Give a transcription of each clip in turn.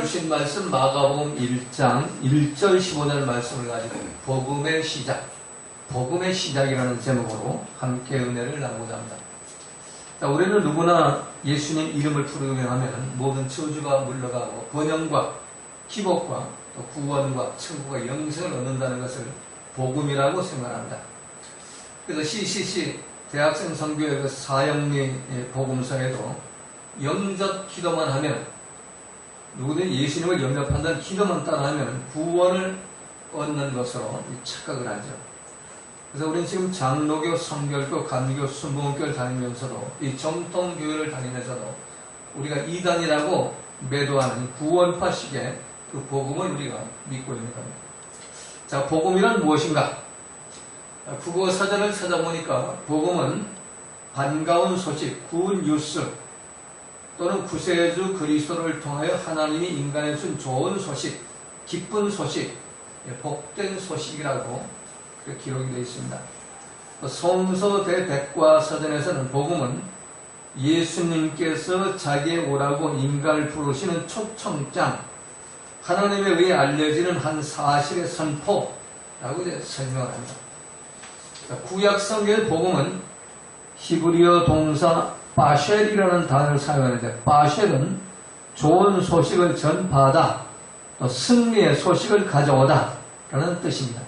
주신 말씀 마가복음 1장 1절 15절 말씀을 가지고 복음의 시작, 복음의 시작이라는 제목으로 함께 은혜를 나누고자 합니다. 자, 우리는 누구나 예수님 이름을 부르기만 하면 모든 저주가 물러가고 번영과 기복과 또 구원과 천국과 영생을 얻는다는 것을 복음이라고 생각합니다. 그래서 CCC 대학생 선교의 그 사형리 복음서에도 영접 기도만 하면 누구든 예수님을 영접한다는 기도만 따라하면 구원을 얻는 것으로 착각을 하죠. 그래서 우리는 지금 장로교, 성결교, 감리교, 순복음교를 다니면서도 이 정통 교회를 다니면서도 우리가 이단이라고 매도하는 구원파식의 그 복음을 우리가 믿고 있는 겁니다. 자, 복음이란 무엇인가? 국어 사전을 찾아보니까 복음은 반가운 소식, 굿 뉴스 또는 구세주 그리스도를 통하여 하나님이 인간에 준 좋은 소식, 기쁜 소식, 예, 복된 소식이라고 기록이 되어 있습니다. 성서 대백과사전에서는 복음은 예수님께서 자기의 오라고 인간을 부르시는 초청장, 하나님에 의해 알려지는 한 사실의 선포라고 이제 설명을 합니다. 구약 성경의 복음은 히브리어 동사 바쉘이라는 단어를 사용하는데 바쉘은 좋은 소식을 전파하다, 또 승리의 소식을 가져오다 라는 뜻입니다.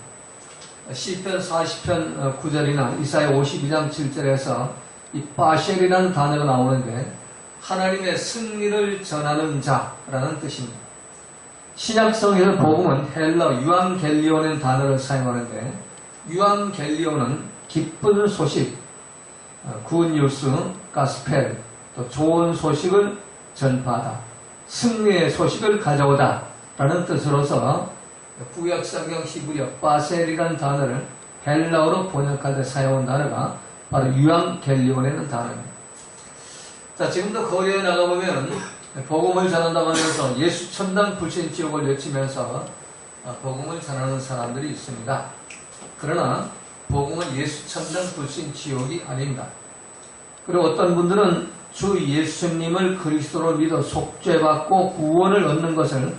시편 40편 9절이나 이사야 52장 7절에서 이 바쉘이라는 단어가 나오는데 하나님의 승리를 전하는 자라는 뜻입니다. 신약성에서 복음은 헬러 유앙겔리온의 단어를 사용하는데 유앙겔리온은 기쁜 소식, 굿 뉴스, 가스펠, 또 좋은 소식을 전파하다, 승리의 소식을 가져오다 라는 뜻으로서 구약성경 히브리어 바셀이라는 단어를 헬라어로 번역할 때 사용한 단어가 바로 유앙겔리온이라는 단어입니다. 자, 지금도 거리에 나가보면 복음을 전한다고 하면서 예수 천당 불신 지옥을 외치면서 복음을 전하는 사람들이 있습니다. 그러나 복음은 예수 천당 불신 지옥이 아닙니다. 그리고 어떤 분들은 주 예수님을 그리스도로 믿어 속죄받고 구원을 얻는 것을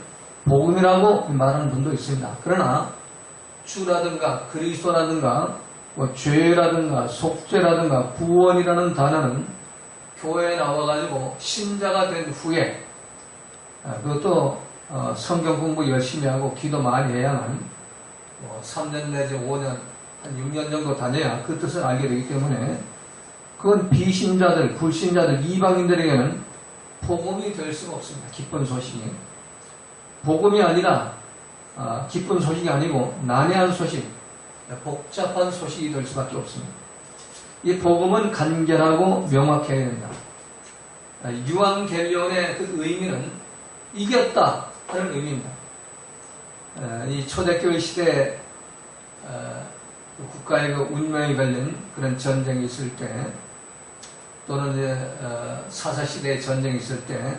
복음이라고 말하는 분도 있습니다. 그러나 주라든가 그리스도라든가 뭐 죄라든가 속죄라든가 구원이라는 단어는 교회에 나와가지고 신자가 된 후에 아, 그것도 어, 성경 공부 열심히 하고 기도 많이 해야만 뭐 3년 내지 5년 한 6년 정도 다녀야 그 뜻을 알게 되기 때문에 그건 비신자들, 불신자들, 이방인들에게는 복음이 될 수가 없습니다. 기쁜 소식이. 복음이 아니라 아, 기쁜 소식이 아니고 난해한 소식, 복잡한 소식이 될 수밖에 없습니다. 이 복음은 간결하고 명확해야 된다. 아, 유앙겔리온의 그 의미는 이겼다 하는 의미입니다. 아, 이 초대교회 시대 아, 그 국가의 그 운명이 걸린 그런 전쟁이 있을 때 또는 이제 사사시대의 전쟁이 있을 때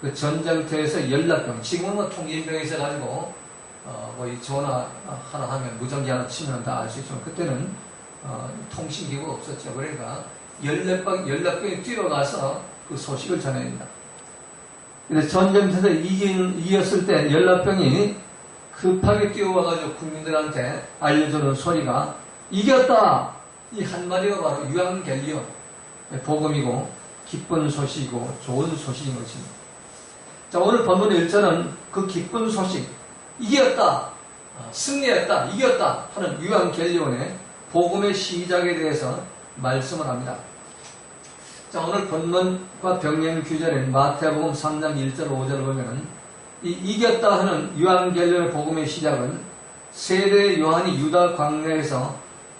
그 전쟁터에서 연락병, 지금은 뭐 통신병이 있어가지고 어, 뭐이 전화 하나 하면 무전기 하나 치면 다 알 수 있지만 그때는 어, 통신기구가 없었죠. 그러니까 연락병, 연락병이 뛰어가서 그 소식을 전해냅니다. 그래서 전쟁터에서 이긴, 이겼을 때 연락병이 급하게 뛰어와가지고 국민들한테 알려주는 소리가 이겼다! 이 한마디가 바로 유앙겔리온 복음이고 기쁜 소식이고 좋은 소식인 것입니다. 자 오늘 본문 1절은 그 기쁜 소식 이겼다! 승리했다! 이겼다! 하는 유앙겔리온의 복음의 시작에 대해서 말씀을 합니다. 자, 오늘 본문과 병행 규절인 마태복음 3장 1절 5절 보면 이 이겼다 하는 유한겔리의 복음의 시작은 세례 요한이 유다 광야에서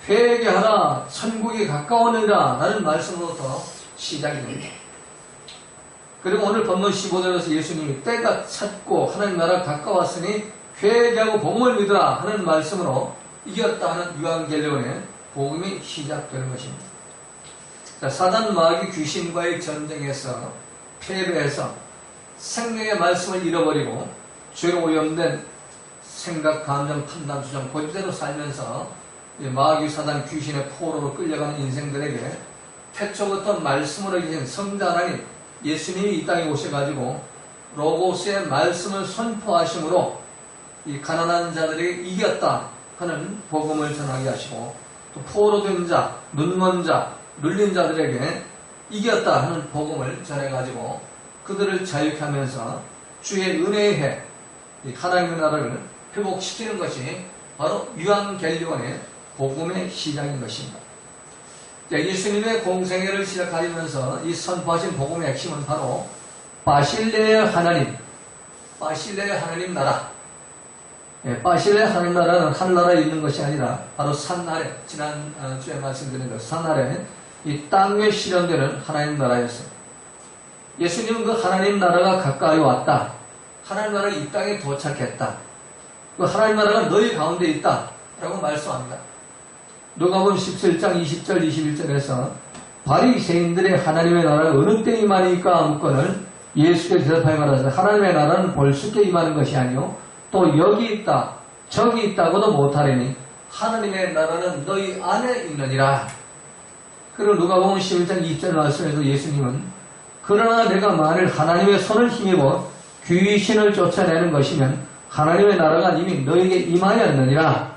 회개하라 천국이 가까워느라 라는 말씀으로부터 시작이 됩니다. 그리고 오늘 본문 15절에서 예수님이 때가 찼고 하나님 나라 가까웠으니 회개하고 복음을 믿으라 하는 말씀으로 이겼다 하는 유한겔리온의 복음이 시작되는 것입니다. 자, 사단 마귀 귀신과의 전쟁에서 패배해서 생명의 말씀을 잃어버리고 죄로 오염된 생각, 감정, 판단, 주장, 고집대로 살면서 마귀 사단 귀신의 포로로 끌려가는 인생들에게 태초부터 말씀으로 계신 성자 하나님 예수님이 이 땅에 오셔가지고 로고스의 말씀을 선포하심으로 이 가난한 자들에게 이겼다 하는 복음을 전하게 하시고 또 포로된 자, 눈먼 자, 눌린 자들에게 이겼다 하는 복음을 전해가지고 그들을 자유케 하면서 주의 은혜의 해, 이 하나님의 나라를 회복시키는 것이 바로 유한갤리온의 복음의 시작인 것입니다. 자, 예수님의 공생애를 시작하면서 이 선포하신 복음의 핵심은 바로 바실레의 하나님, 바실레의 하나님 나라. 예, 바실레의 하나님 나라는 하늘나라에 있는 것이 아니라 바로 산 아래, 지난 어, 주에 말씀드린 것, 산 아래 이 땅에 실현되는 하나님 나라였어요. 예수님은 그 하나님 나라가 가까이 왔다. 하나님 나라가 이 땅에 도착했다. 그 하나님 나라가 너희 가운데 있다. 라고 말씀합니다. 누가복음 17장 20절 21절에서 바리새인들의 하나님의 나라가 어느 때 임하니까 묻건을 예수께 대답하여 말하사 하나님의 나라는 벌써 임하는 것이 아니요 또 여기 있다 저기 있다고도 못하리니 하나님의 나라는 너희 안에 있느니라 그리고 누가복음 11장 2절 말씀에서 예수님은 그러나 내가 만일 하나님의 손을 힘입어 귀신을 쫓아내는 것이면 하나님의 나라가 이미 너에게 임하였느니라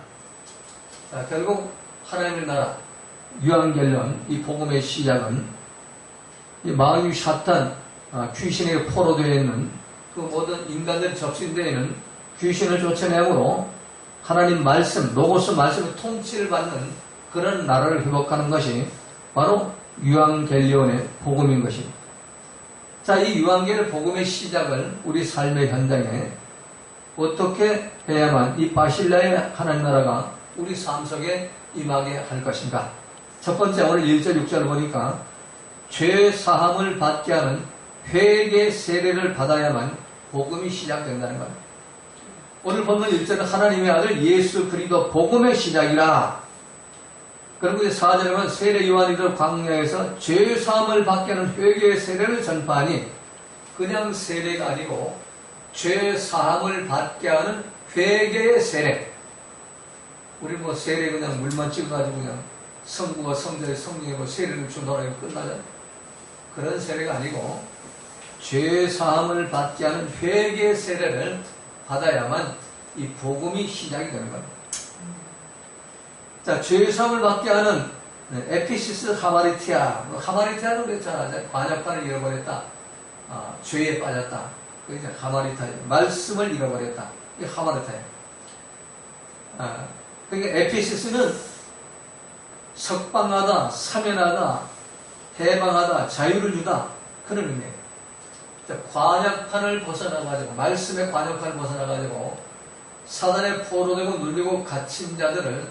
자, 결국 하나님의 나라 유한결론 이 복음의 시작은 이 마귀 사탄 아, 귀신에게 포로되어 있는 그 모든 인간들 접신되어 있는 귀신을 쫓아내므로 하나님 말씀, 로고스 말씀의 통치를 받는 그런 나라를 회복하는 것이 바로 유한겔리온의 복음인 것입니다. 자, 이 유한겔 복음의 시작을 우리 삶의 현장에 어떻게 해야만 이 바실라의 하나님 나라가 우리 삶 속에 임하게 할 것인가? 첫 번째 오늘 1절 6절을 보니까 죄 사함을 받게 하는 회개 세례를 받아야만 복음이 시작된다는 겁니다. 오늘 본문 1절은 하나님의 아들 예수 그리스도 복음의 시작이라. 그리고 이제 4절에는 세례 요한이들 광야에서 죄 사함을 받게 하는 회개의 세례를 전파하니 그냥 세례가 아니고 죄 사함을 받게 하는 회개의 세례. 우리 뭐 세례 그냥 물만 찍어가지고 그냥 성부와 성자의 성령이고 세례를 준다고 해서 끝나잖아요. 그런 세례가 아니고 죄 사함을 받게 하는 회개 세례를 받아야만 이 복음이 시작이 되는 겁니다. 자, 죄 사함을 받게 하는 에피시스 하마리티아. 뭐 하마리티아는 그랬잖아. 관약판을 잃어버렸다. 아, 죄에 빠졌다. 그 이제 하마리타. 말씀을 잃어버렸다. 이게 하마리타예요. 아, 그러니까 에피시스는 석방하다, 사면하다, 해방하다, 자유를 주다. 그런 의미예요. 관약판을 벗어나가지고, 말씀의 관약판을 벗어나가지고, 사단의 포로되고 눌리고 갇힌 자들을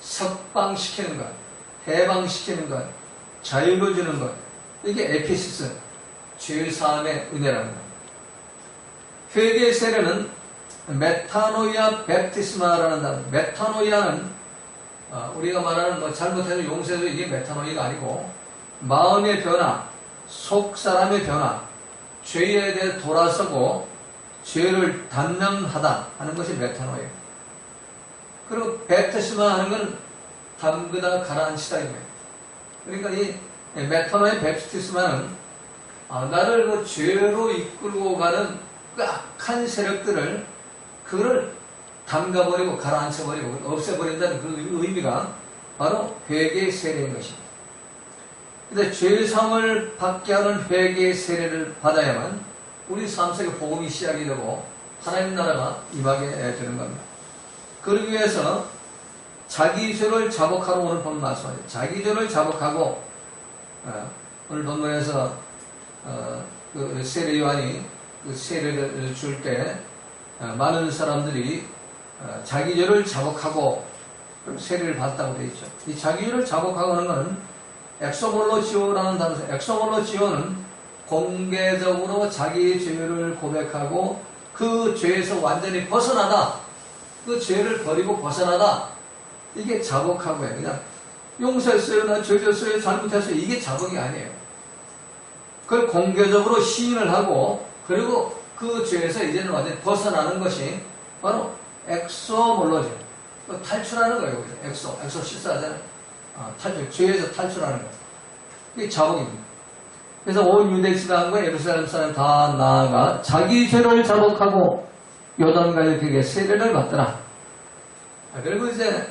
석방시키는 것, 해방시키는 것, 자유를 주는 것. 이게 에피시스, 죄사함의 은혜라는 것. 회개의 세례는 메타노이아 베프티스마라는 단어. 메타노이아는 어, 우리가 말하는 뭐 잘못해서 용서해도 이게 메타노이가 아니고 마음의 변화, 속 사람의 변화, 죄에 대해 돌아서고 죄를 단명하다 하는 것이 메타노예요. 그리고 베프티스마 하는 건 담그다 가라앉히다 이거예요. 그러니까 이 메타노의 베프티스마는 아, 나를 그 죄로 이끌고 가는 그 악한 세력들을 그를 담가버리고 가라앉혀버리고 없애버린다는 그 의미가 바로 회개의 세례인 것입니다. 근데 죄상을 받게 하는 회개의 세례를 받아야만 우리 삶 속에 복음이 시작이 되고 하나님 나라가 임하게 되는 겁니다. 그러기 위해서 자기 죄를 자복하러 오늘 본 말씀하죠. 자기 죄를 자복하고 어, 오늘 본문에서 어, 그 세례 요한이 그 세례를 줄때 어, 많은 사람들이 어, 자기 죄를 자복하고 세례를 받았다고 되어 있죠. 이 자기 죄를 자복하고 하는 것은 엑소볼로 지오라는 단어에서 엑소볼로 지오는 공개적으로 자기 죄를 고백하고 그 죄에서 완전히 벗어나다 그 죄를 버리고 벗어나다 이게 자복하고 해 그냥 용서했어요 나 죄졌어요 잘못했어요 이게 자복이 아니에요 그걸 공개적으로 시인을 하고 그리고 그 죄에서 이제는 완전히 벗어나는 것이 바로 엑소몰로지. 그 탈출하는 거예요. 엑소. 엑소 실사하잖아요. 아, 탈출. 죄에서 탈출하는 거. 이게 자복입니다. 그래서 온 유대 지방과 예루살렘 사람 다 나아가 자기 죄를 자복하고 요단강에 그에게 세례를 받더라. 아, 그리고 이제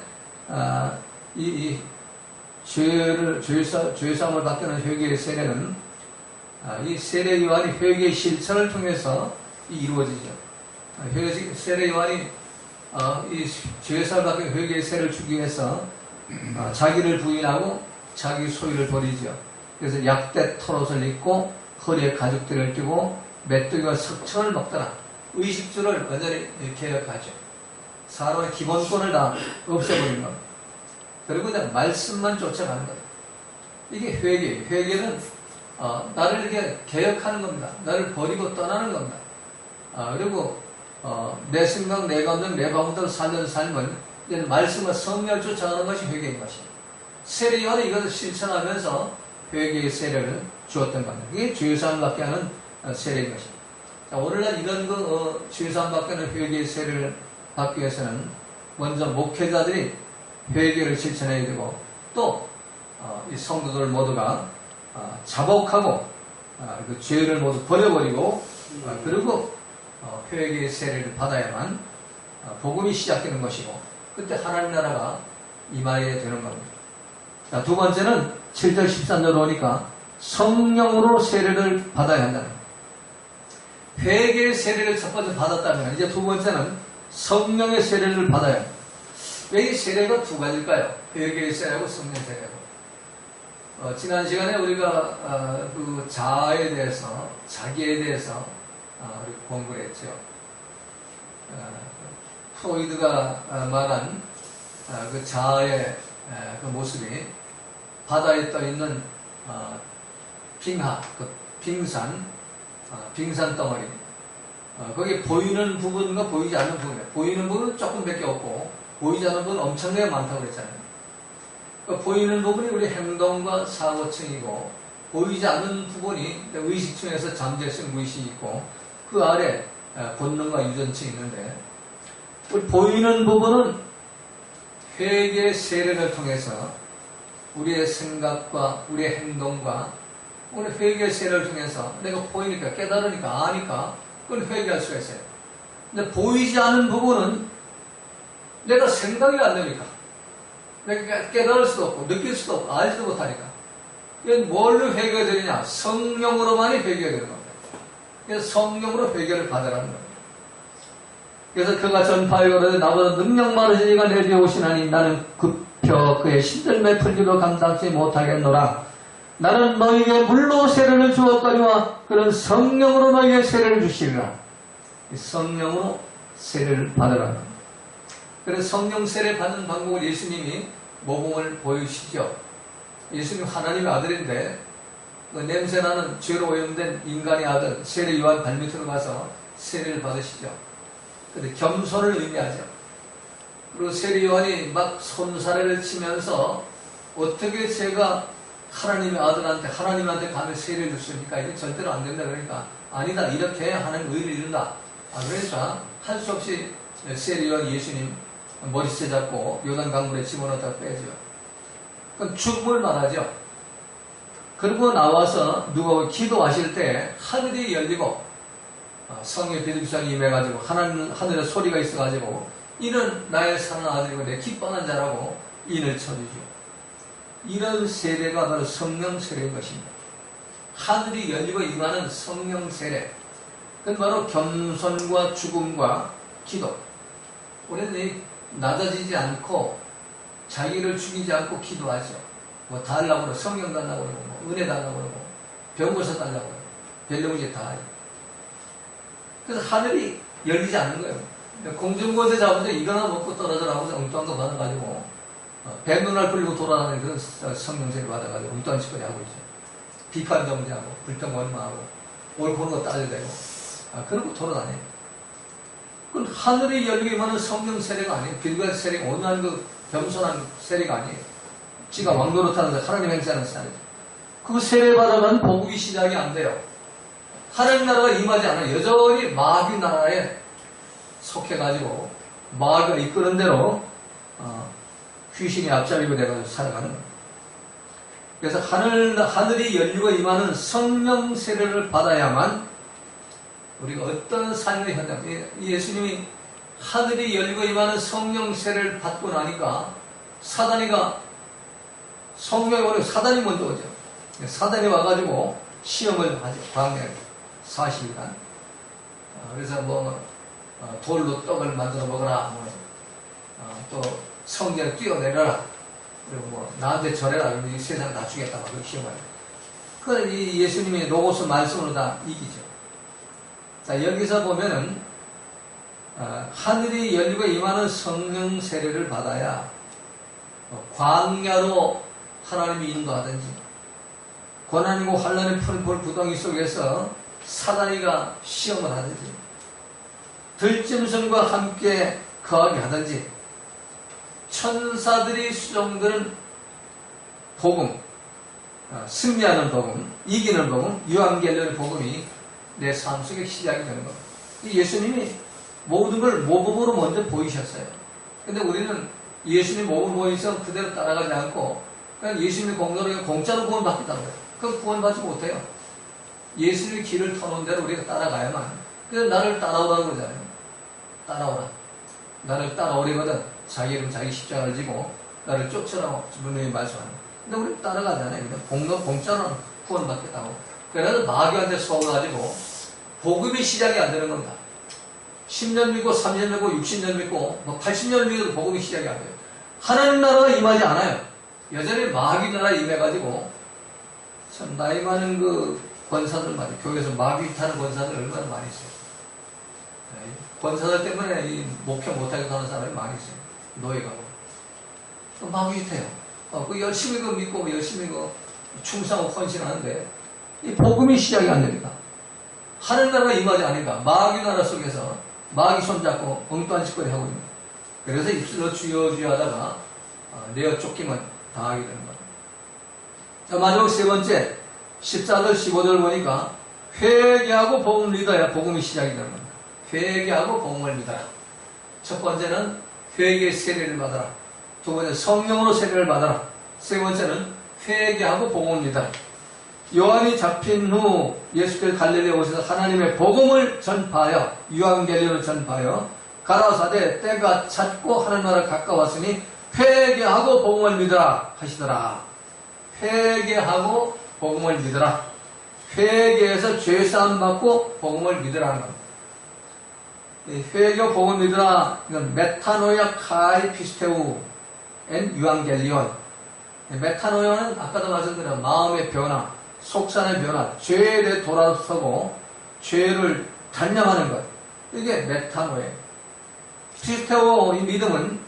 아, 이, 이 죄를 죄사, 죄사함을 받는 회개의 세례는 아, 이 세례 요한이 회개의 실천을 통해서 이루어지죠. 아, 회개 세례 요한이 어, 이 죄사를 받는 회개의 세를 주기 위해서 아, 자기를 부인하고 자기 소유를 버리죠. 그래서 약대 털옷을 입고 허리에 가죽들을 끼고 메뚜기와 석청을 먹더라. 의식주를 완전히 개혁하죠. 사람의 기본권을 다 없애버린 겁니다. 그리고 이제 말씀만 쫓아가는 거예요. 이게 회개. 회개는 어, 나를 이렇게 개혁하는 겁니다. 나를 버리고 떠나는 겁니다. 아, 그리고 어, 내 생각, 내 감정, 내 마음대로 살는 이제는 말씀과 성령을 쫓아가는 것이 회개인 것입니다. 세례요한이 이것을 실천하면서 회개의 세례를 주었던 겁니다. 이게 죄사함 받게 하는 어, 세례인 것입니다. 자, 오늘날 이런 그 어, 하는 회개의 세례를 받기 위해서는 먼저 목회자들이 회개를 실천해야 되고 또 어, 이 성도들 모두가 어, 자복하고 어, 그 죄를 모두 버려버리고 어, 그리고 어, 회개의 세례를 받아야만 어, 복음이 시작되는 것이고 그때 하나님 나라가 임하게 되는 겁니다. 자, 두 번째는 7절 13절로 오니까 성령으로 세례를 받아야 한다는. 회개의 세례를 첫 번째 받았다면 이제 두 번째는 성령의 세례를 합니다. 왜이 세례가 두 가지일까요? 회개의 세례하고 성령 세례하고. 어, 지난 시간에 우리가 어, 그 자아에 대해서, 자기에 대해서 어, 우리 공부를 했죠. 어, 프로이드가 어, 말한 어, 그 자아의 에, 그 모습이 바다에 떠 있는 어, 빙하, 그 빙산, 어, 빙산 덩어리. 어, 거기 보이는 부분과 보이지 않는 부분. 보이는 부분은 조금밖에 없고 보이지 않는 부분은 엄청나게 많다고 그랬잖아요. 그 보이는 부분이 우리 행동과 사고층이고 보이지 않는 부분이 의식층에서 잠재성 무의식이 있고 그 아래 에, 본능과 유전층이 있는데 우리 보이는 부분은 회개 세례를 통해서 우리의 생각과 우리의 행동과 우리 회개 세례를 통해서 내가 보이니까 깨달으니까 아니까 그건 회개할 수가 있어요. 근데 보이지 않은 부분은 내가 생각이 안 되니까 내가 깨달을 수도 없고 느낄 수도 없고 알지도 못하니까 이건 뭘로 회개가 되느냐 성령으로만이 회개가 되는 겁니다. 그래서 성령으로 회개를 받으라는 겁니다. 그래서 그가 전파하여 그러되 나보다 능력 많으신 이가 내 뒤에 오시나니 나는 급혀 그의 신들매 풀기로 감당치 못하겠노라. 나는 너희에게 물로 세례를 주었거니와 그런 성령으로 너희에게 세례를 주시리라. 이 성령으로 세례를 받으라. 그래서 성령 세례 받는 방법을 예수님이 모범을 보여주시죠. 예수님 하나님의 아들인데 그 냄새나는 죄로 오염된 인간의 아들 세례 요한 발밑으로 가서 세례를 받으시죠. 근데 겸손을 의미하죠. 그리고 세례 요한이 막 손사래를 치면서 어떻게 제가 하나님의 아들한테 하나님한테 감히 세례를 줬습니까? 이게 절대로 안 된다 그러니까 아니다 이렇게 하나님 의를 이룬다. 아, 그러니까 할 수 없이 세례 요한 예수님 머리채 잡고 요단 강물에 집어넣었다 빼죠. 그건 죽음을 말하죠. 그리고 나와서 누가 기도하실 때 하늘이 열리고 어, 성의 비둘기장이 임해가지고 하늘, 하늘에 소리가 있어가지고 이는 나의 사는 아들이고 내 기뻐하는 자라고 인을 쳐주죠. 이런 세례가 바로 성령 세례인 것입니다. 하늘이 열리고 임하는 성령 세례. 그건 바로 겸손과 죽음과 기도. 우리는 낮아지지 않고 자기를 죽이지 않고 기도하죠. 뭐 달라고 그러고 성령 달라고 그러고 뭐 은혜 달라고 그러고 병고서 달라고 그러고 별명제 다 하죠. 그래서 하늘이 열리지 않는 거예요. 공중권세 잡은데 이거나 먹고 떨어져라 하고 엉뚱한 거 받아가지고 어, 배눈알 풀리고 돌아다니는 그런 성령세를 받아가지고 엉뚱한 짓거리 하고 있죠. 비판 정지하고 불평 원망하고 옳고 그런 거 따져대고 아, 그런 거 돌아다녀요. 그건 하늘이 열리기만 하는 성령 세례가 아니에요. 빌갈 세례가 온유한 그 겸손한 세례가 아니에요. 지가 왕노릇하는 하나님 행사하는 세례죠. 그 세례 받아만 복음이 시작이 안 돼요. 하나님 나라가 임하지 않아요. 여전히 마귀 나라에 속해가지고 마귀가 이끄는 대로 어, 귀신이 앞잡이고 돼가지고 살아가는 거예요. 그래서 하늘, 하늘이 열리고 임하는 성령 세례를 받아야만 우리가 어떤 삶을 한다. 예수님이 하늘이 열리고 임하는 성령 세례를 받고 나니까 사단이가 성령이 사단이 먼저 오죠. 사단이 와가지고 시험을 하죠. 광야 40일간. 어, 그래서 뭐 어, 돌로 떡을 만들어 먹어라. 뭐, 어, 또 성경을 뛰어내려라. 그리고 뭐 나한테 절해라. 이 세상 다 주겠다. 막 해요. 그건 이 예수님의 로고스 말씀으로 다 이기죠. 자 여기서 보면은 어, 하늘이 열리고 임하는 성령 세례를 받아야 어, 광야로 하나님이 인도하든지 고난이고 환란의 푸른 볼 구덩이 속에서 사다리가 시험을 하든지 들짐승과 함께 거하게 하든지 천사들이 수종드는 복음 어, 승리하는 복음 이기는 복음 유한결련의 복음이 내 삶 속에 시작이 되는 겁니다. 이 예수님이 모든 걸 모범으로 먼저 보이셨어요. 근데 우리는 예수님 모범 보이서 그대로 따라가지 않고 그냥 예수님의 공로로 공짜로 구원받겠다는 거예요. 그럼 구원받지 못해요. 예수님의 길을 터놓은 대로 우리가 따라가야만. 그래서 나를 따라오라고 그러잖아요. 따라오라. 나를 따라오려거든 자기 이름 자기 십자가를 지고 나를 쫓으라고 주님이 거예요. 근데 우리 따라가잖아요. 그냥 공로, 공짜로 구원받겠다고. 그래서 마귀한테 속아가지고 복음이 시작이 안 되는 겁니다. 10년 믿고 3년 믿고 60년 믿고 뭐 80년 믿어도 복음이 시작이 안 돼요. 하나님 나라가 임하지 않아요. 여전히 마귀 나라 임해가지고 참 나이 많은 그 권사들 많이 교회에서 마귀 타는 권사들 얼마나 많이 있어요. 네, 권사들 때문에 이 목표 못하게 하는 사람이 많이 있어요. 노예가 또 마귀 타요. 어, 그 열심히 그 믿고 열심히 그 충성하고 헌신하는데 이 복음이 시작이 안 됩니다. 하늘나라가 임하지 않으니까 마귀 나라 속에서 마귀 손잡고 엉뚱한 짓거리 하고 있는 그래서 입술로 주여 주여 하다가 어, 내어 쫓기면 당하게 되는 거예요. 자, 마지막 세 번째 14절 15절 보니까 회개하고 복음을 믿어야 복음이 시작이 되는 겁니다. 회개하고 복음을 믿어라. 첫 번째는 회개의 세례를 받아라. 두 번째 성령으로 세례를 받아라. 세 번째는 회개하고 믿어라. 요한이 잡힌 후 예수께서 갈릴리에 오셔서 하나님의 복음을 전파하여 유한겔리를 전파하여 가라사대 때가 찼고 하는 나라 가까웠으니 회개하고 복음을 믿으라 하시더라. 회개하고 복음을 믿으라. 회개해서 죄사함 받고 복음을 믿으라는 겁니다. 회개 복음을 믿으라. 이건 메타노야 카이 피스테우 엔 유한겔리온. 메타노야는 아까도 말씀드린 마음의 변화. 속산의 변화, 죄에 대해 돌아서고 죄를 단념하는 것. 이게 메타노예요. 피스테오 이 믿음은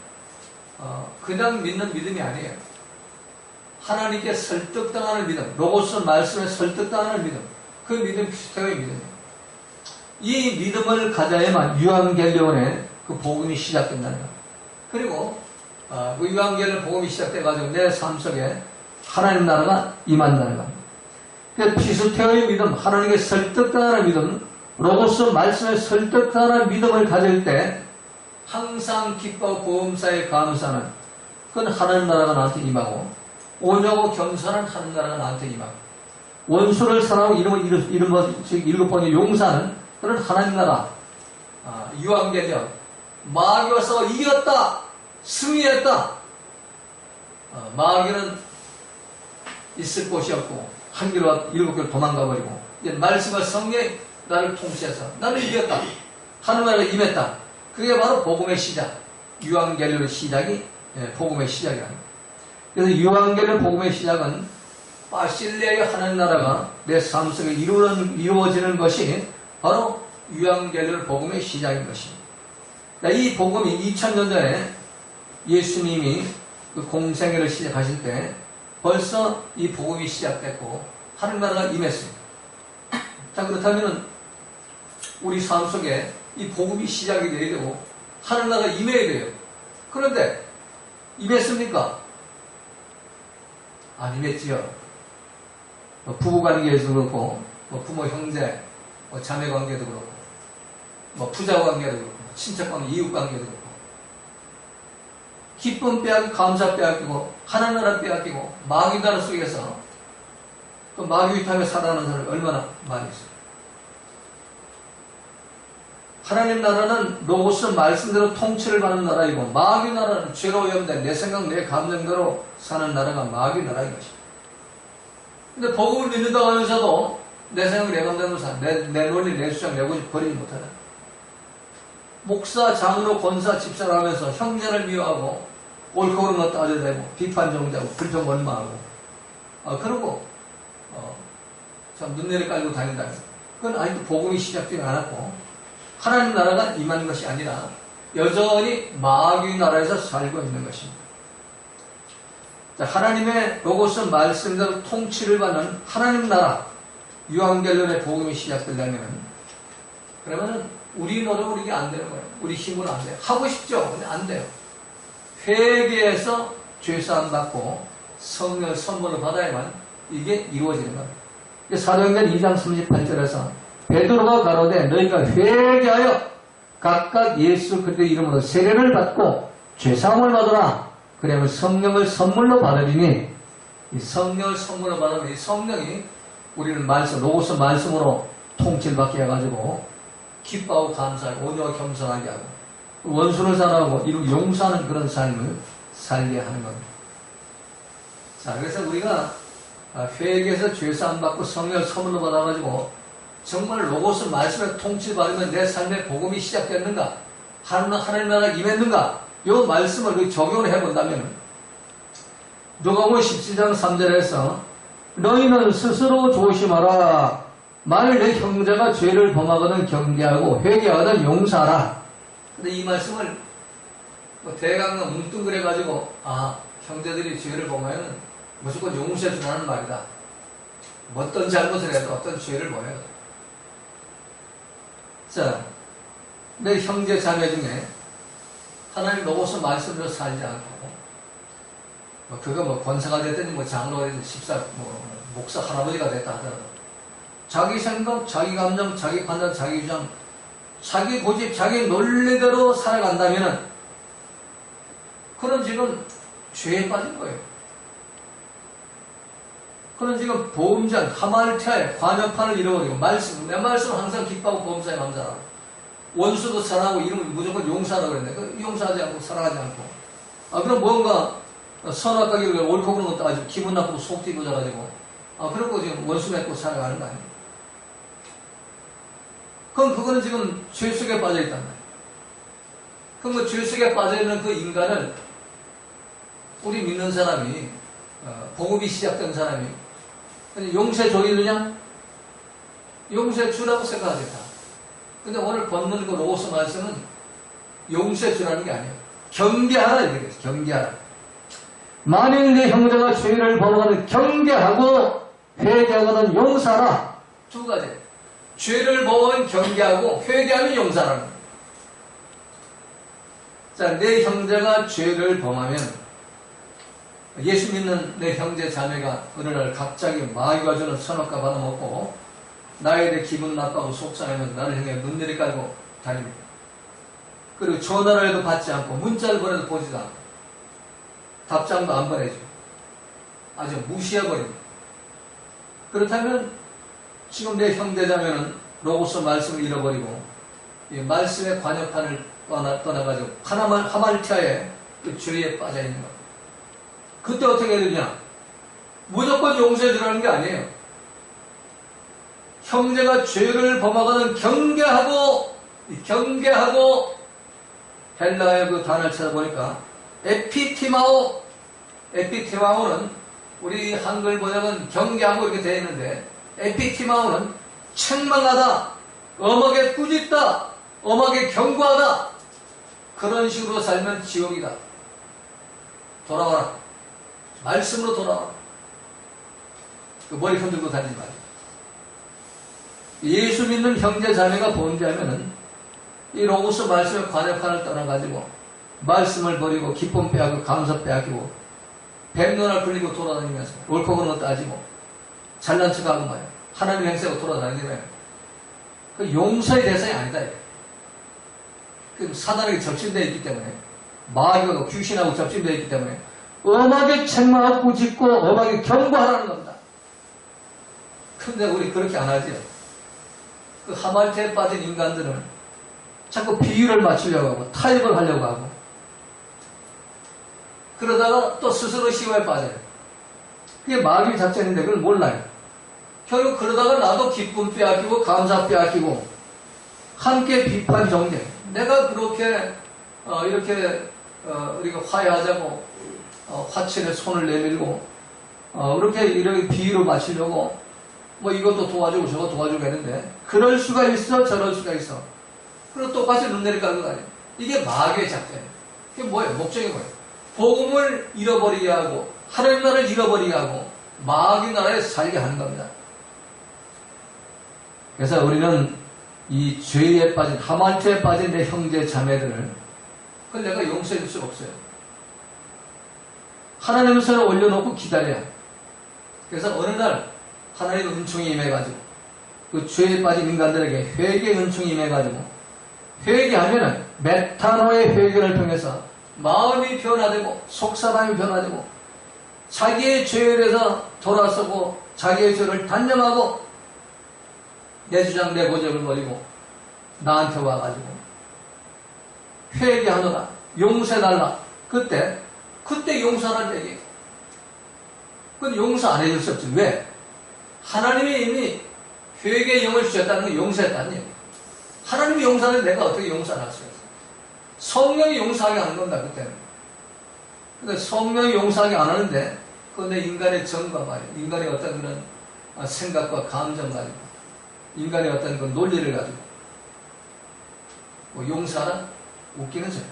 어, 그냥 믿는 믿음이 아니에요. 하나님께 설득당하는 믿음, 로고스 말씀에 설득당하는 믿음. 그 믿음 피스테오의 믿음이에요. 이 믿음을 가져야만 유한겔리온의 그 복음이 시작된다는 것. 그리고 어, 그 유한겔리온 복음이 시작돼가지고 내 삶 속에 하나님 나라가 임한다는 겁니다. 피스테어의 믿음, 하나님께 설득당하는 믿음, 로고스 말씀에 설득당하는 믿음을 가질 때 항상 기뻐 보험사에 감사는 그건 하나님 나라가 나한테 임하고 오냐고 겸손한 하나님 나라가 나한테 임하고 원수를 사랑하고 이름을 이름, 즉 일곱 번의 용사는 그런 하나님 나라 아, 유한계련 마귀 와서 이겼다 승리했다 아, 마귀는 있을 곳이 없고 한 길로 일곱 길로 도망가 버리고 이제 말씀과 성령 나를 통치해서 나는 이겼다. 하나님나라가 임했다. 그게 바로 복음의 시작. 유한결의 시작이 예, 복음의 시작이랍니다. 그래서 유한결의 복음의 시작은 바실레의 하나님 나라가 내 삶 속에 이루어지는 것이 바로 유한결의 복음의 시작인 것입니다. 이 복음이 2000년 전에 예수님이 그 공생애를 시작하실 때 벌써 이 복음이 시작됐고 하늘 나라가 임했습니다. 자 그렇다면 우리 삶 속에 이 복음이 시작이 돼야 되고 하늘 나라가 임해야 돼요. 그런데 임했습니까? 안 임했지요. 뭐 부부관계에서도 그렇고 뭐 부모 형제, 뭐 자매 관계도 그렇고 뭐 부자 관계도 그렇고 친척 관계, 이웃 관계도 그렇고 기쁨 빼앗기고 감사 빼앗기고 하나님 나라 빼앗기고 마귀 나라 속에서 그 마귀 위탐에 살아가는 사람이 얼마나 많이 있어요. 하나님 나라는 로고스 말씀대로 통치를 받는 나라이고 마귀 나라는 죄로 오염된 내 생각 내 감정대로 사는 나라가 마귀 나라인 것입니다. 근데 복음을 믿는다고 하면서도 내 생각 내 감정대로 사, 내, 내 논리 내 주장 내 고집 버리지 못하다. 목사, 장로, 권사, 집사를 하면서 형제를 미워하고 옳고 그른 거 따져대고 비판 정자고 불평 원망하고 아, 그러고 어, 참 눈내를 깔고 다닌다. 그건 아직도 복음이 시작되지 않았고 하나님 나라가 임하는 것이 아니라 여전히 마귀 나라에서 살고 있는 것입니다. 자, 하나님의 로고스 말씀대로 통치를 받는 하나님 나라 유한결론의 복음이 시작되려면 그러면은 우리 노력으로 이게 안 되는 거예요. 우리 힘으로 안 돼요. 하고 싶죠. 근데 안 돼요. 회개해서 죄사함 받고 성령 선물을 받아야만 이게 이루어지는 거예요. 사도행전 2장 38절에서 베드로가 가로되 너희가 회개하여 각각 예수 그리스도 이름으로 세례를 받고 죄사함을 받으라. 그러면 성령을 선물로 받으리니 이 성령을 선물로 받으면 이 성령이 우리는 말씀, 로고스 말씀으로 통치를 받게 해가지고 기뻐하고 감사하고 온유하고 겸손하게 하고 원수를 사랑하고 이루 용서하는 그런 삶을 살게 하는 겁니다. 자, 그래서 우리가 회개해서 죄사함 받고 성령을 선물로 받아가지고 정말 로고스 말씀에 통치를 받으면 내 삶의 복음이 시작됐는가? 하나님, 하나님 나라가 임했는가? 이 말씀을 적용을 해본다면 누가복음 17장 3절에서 너희는 스스로 조심하라. 만일 내 형제가 죄를 범하거든 경계하고 회개하거든 용서하라. 근데 이 말씀을 뭐 대강은 뭉뚱그려가지고 아 형제들이 죄를 범하면 무조건 용서해 주라는 말이다. 어떤 잘못을 해도 어떤 죄를 범해도 자, 내 형제 자매 중에 하나님 로고스 말씀으로 살지 않고 뭐 그거 뭐 권사가 됐든 뭐 장로가 됐든 십사 뭐 목사 할아버지가 됐다 하더라도 자기 생각, 자기 감정, 자기 판단, 자기 주장, 자기 고집, 자기 논리대로 살아간다면은 그런 지금 죄에 빠진 거예요. 그런 지금 보험전, 하말태에 관여판을 잃어버리고 말씀, 내 말씀 항상 기뻐하고 보험사에 감사하고 원수도 사랑하고 이름을 무조건 용서하라고 그랬는데 그 용서하지 않고 사랑하지 않고. 아 그럼 뭔가 선악과기를 옳고 그런 것도 아주 기분 나쁘고 속 뒤집어져가지고 아 그러고 지금 원수 맺고 살아가는 거 아니에요? 그럼 그거는 지금 죄 속에 빠져 있단 말이에요. 그럼 그 죄 속에 빠져 있는 그 인간을 우리 믿는 사람이 어, 복음이 시작된 사람이 용서해 줘있느냐? 용서해 주라고 생각하겠다. 근데 오늘 본문 그 로고스 말씀은 용서해 주라는 게 아니에요. 경계하라 이렇게 경계하라. 만일 내 형제가 죄를 범하는 경계하고 회개하거든 용서하라. 두 가지. 죄를 범하면 경계하고 회개하면 용서하라는 거예요. 자, 내 형제가 죄를 범하면 예수 믿는 내 형제 자매가 어느 날 갑자기 마귀가 주는 선악과 받아먹고 나에 대해 기분 나빠하고 속상하면 나를 향해 눈내리 깔고 다닙니다. 그리고 전화를 해도 받지 않고 문자를 보내도 보지도 않고 답장도 안 보내죠. 아주 무시해버립니다. 그렇다면 지금 내 형제자매는 로고스 말씀을 잃어버리고 이 말씀의 관여판을 떠나, 떠나가지고 하나만 하말티아의 그 죄에 빠져 있는 겁니다. 그때 어떻게 해야 되냐? 무조건 용서해 주라는 게 아니에요. 형제가 죄를 범하거든 경계하고 경계하고 헬라의 그 단어를 찾아보니까 에피티마오 에피티마오는 우리 한글 번역은 경계하고 이렇게 되어 있는데 에피티마오는 책망하다 엄하게 꾸짖다 엄하게 경고하다 그런 식으로 살면 지옥이다 돌아와라 말씀으로 돌아와. 그 머리 흔들고 다니지 말고. 예수 믿는 형제 자매가 본대하면은 이 로고스 말씀의 관역판을 떠나가지고 말씀을 버리고 기쁨 빼앗고 감사 빼앗기고 뱀눈을 굴리고 돌아다니면서 옳고 거 따지고 잘난 척하고 말이야. 하나님 행세하고 돌아다니면 그 용서의 대상이 아니다. 그 사단에게 적신되어 있기 때문에 마귀가 귀신하고 접진되어 있기 때문에 엄하게 책망하고 꾸짖고 엄하게 경고하라는 겁니다. 근데 우리 그렇게 안 하죠. 그 하말테에 빠진 인간들은 자꾸 비유를 맞추려고 하고 타협을 하려고 하고 그러다가 또 스스로 시험에 빠져요. 그게 마귀 작전인데 그걸 몰라요. 결국 그러다가 나도 기쁨 빼앗기고 감사 빼앗기고 함께 비판 정쟁. 내가 그렇게 어, 이렇게 어, 우리가 화해하자고 어, 화친에 손을 내밀고 어, 그렇게 이렇게 비유로 맞추려고 뭐 이것도 도와주고 저거 도와주고 했는데 그럴 수가 있어 저럴 수가 있어. 그리고 똑같이 눈 내리 깔고 다녀. 이게 마귀의 작전이에요. 이게 뭐예요? 목적이 뭐예요? 복음을 잃어버리게 하고 하나님 나라를 잃어버리게 하고 마귀 나라에 살게 하는 겁니다. 그래서 우리는 이 죄에 빠진 하말트에 빠진 내 형제 자매들을 그걸 내가 용서해 줄 수가 없어요. 하나님 손에 올려놓고 기다려야. 그래서 어느 날 하나님 은총이 임해가지고 그 죄에 빠진 인간들에게 회개 은총이 임해가지고 회개하면은 메타노의 회개를 통해서 마음이 변화되고 속사람이 변화되고 자기의 죄에 대해서 돌아서고 자기의 죄를 단념하고 내 주장 내 고집을 버리고 나한테 와가지고 회개하노라 용서해달라. 그때 그때 용서하는 얘기 그건 용서 안 해줄 수 없지. 왜? 하나님이 이미 회개의 영을 주셨다는 건 용서했다는 얘기 하나님이 용서하는 내가 어떻게 용서를 할 수가 있어 성령이 용서하게 하는 겁니다 그때는 근데 성령이 용서하게 안 하는데 그건 내 인간의 정과 말이야 인간의 어떤 그런 생각과 감정 가지고 인간의 어떤 그 논리를 가지고 뭐 용서하라? 웃기는 소리.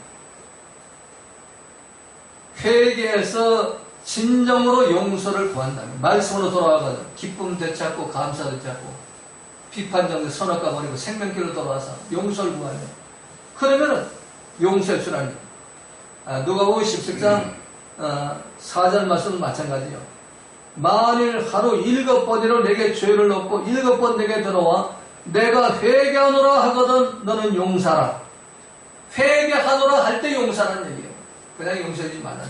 회개해서 진정으로 용서를 구한다면 말씀으로 돌아와가지고 기쁨 되찾고 감사 되찾고 비판 정도 선악과 버리고 생명길로 돌아와서 용서를 구하면 그러면은 줄 알죠. 아, 누가복음 17장 어, 4절 말씀은 마찬가지요. 만일 하루 일곱 번이로 내게 죄를 넣고 일곱 번 내게 들어와 내가 회개하노라 하거든 너는 용사라. 회개하노라 할 때 용사라는 얘기예요. 그냥 용서하지 말라는.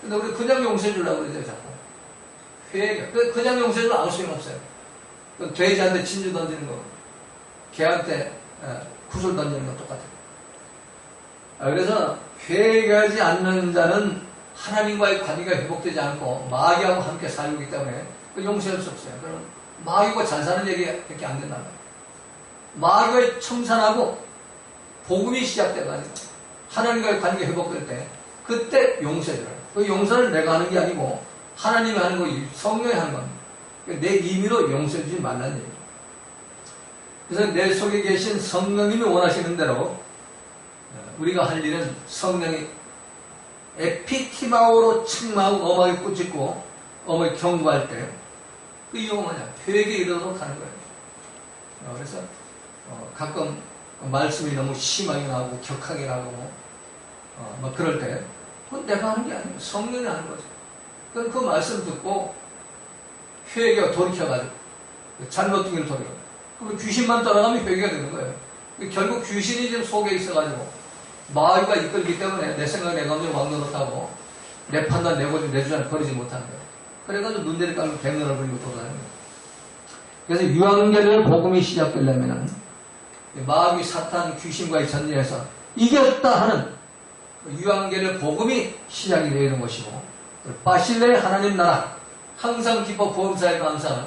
근데 우리 그냥 용서해 주려고 그러죠, 자꾸. 회개. 그- 그냥 용서해 주면 아무 소용 없어요. 그 돼지한테 진주 던지는 거, 개한테 어, 구슬 던지는 거 똑같아요. 아, 그래서 회개하지 않는 자는 하나님과의 관계가 회복되지 않고 마귀하고 함께 살고 있기 때문에 그 용서할 수 없어요. 그럼 마귀가 잘 사는 얘기밖에 안 말이에요. 마귀가 청산하고 복음이 시작돼가지고 하나님과의 관계가 회복될 때 그때 용서해줘요. 그 용서를 내가 하는 게 아니고 하나님이 하는 거 성령이 하는 겁니다. 내 임의로 용서해주지 말라는 얘기예요. 그래서 내 속에 계신 성령님이 원하시는 대로 우리가 할 일은 성령이 에피티마오로 책망하고 엄하게 꾸짖고 엄하게 경고할 때 그 이유가 뭐냐? 회개에 이르도록 하는 거예요. 어, 그래서 어, 가끔 말씀이 너무 심하게 나오고 격하게 나오고 어, 뭐 그럴 때 그건 내가 하는 게 아니에요. 성령이 하는 거죠. 그럼 그 말씀 듣고 회개가 돌이켜가지고 잘못된 길을 돌이켜. 그럼 귀신만 떠나가면 회개가 되는 거예요. 결국 귀신이 지금 속에 있어가지고 마귀가 이끌기 때문에 내 생각, 내 감정 왕노릇하고 내 판단, 내 고집, 내 주장을 버리지 못하는 거예요. 그래가지고 눈대를 깔고 백년을 버리고 돌아다니는 거예요. 그래서 유황계를 복음이 시작되려면 마귀, 사탄, 귀신과의 전쟁에서 이겼다 하는 그 유황계를 복음이 시작이 되는 것이고 바실레의 하나님 나라 항상 기뻐 보험사에 감사하는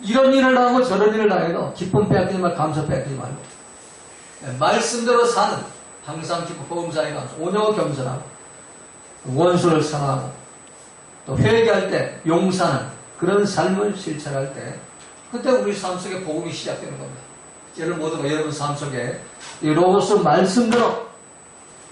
이런 일을 당하고 저런 일을 당해도 기쁨 빼앗기지 말고 감사 빼앗기지 말고 네, 말씀대로 사는 항상 기뻐 보험사에 감사 오녀 겸손하고 원수를 사랑하고 또 회개할 때 용서하는 그런 삶을 실천할 때 그때 우리 삶 속에 복음이 시작되는 겁니다. 여러분 모두가 여러분 삶 속에 이 로고스 말씀대로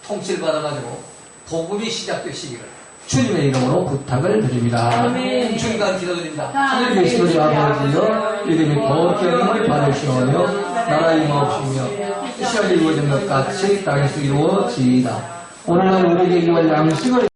통치를 받아가지고 복음이 시작되시기를 주님의 이름으로 부탁을 드립니다. 아멘. 주님과 기도드립니다. 하늘 우리 아버지여 이름이 거룩히 받으시오며 나라 임하옵시며 뜻이 이루어진 것 같이 땅에서 이루어지이다. 오늘날 우리에게 이월 양식을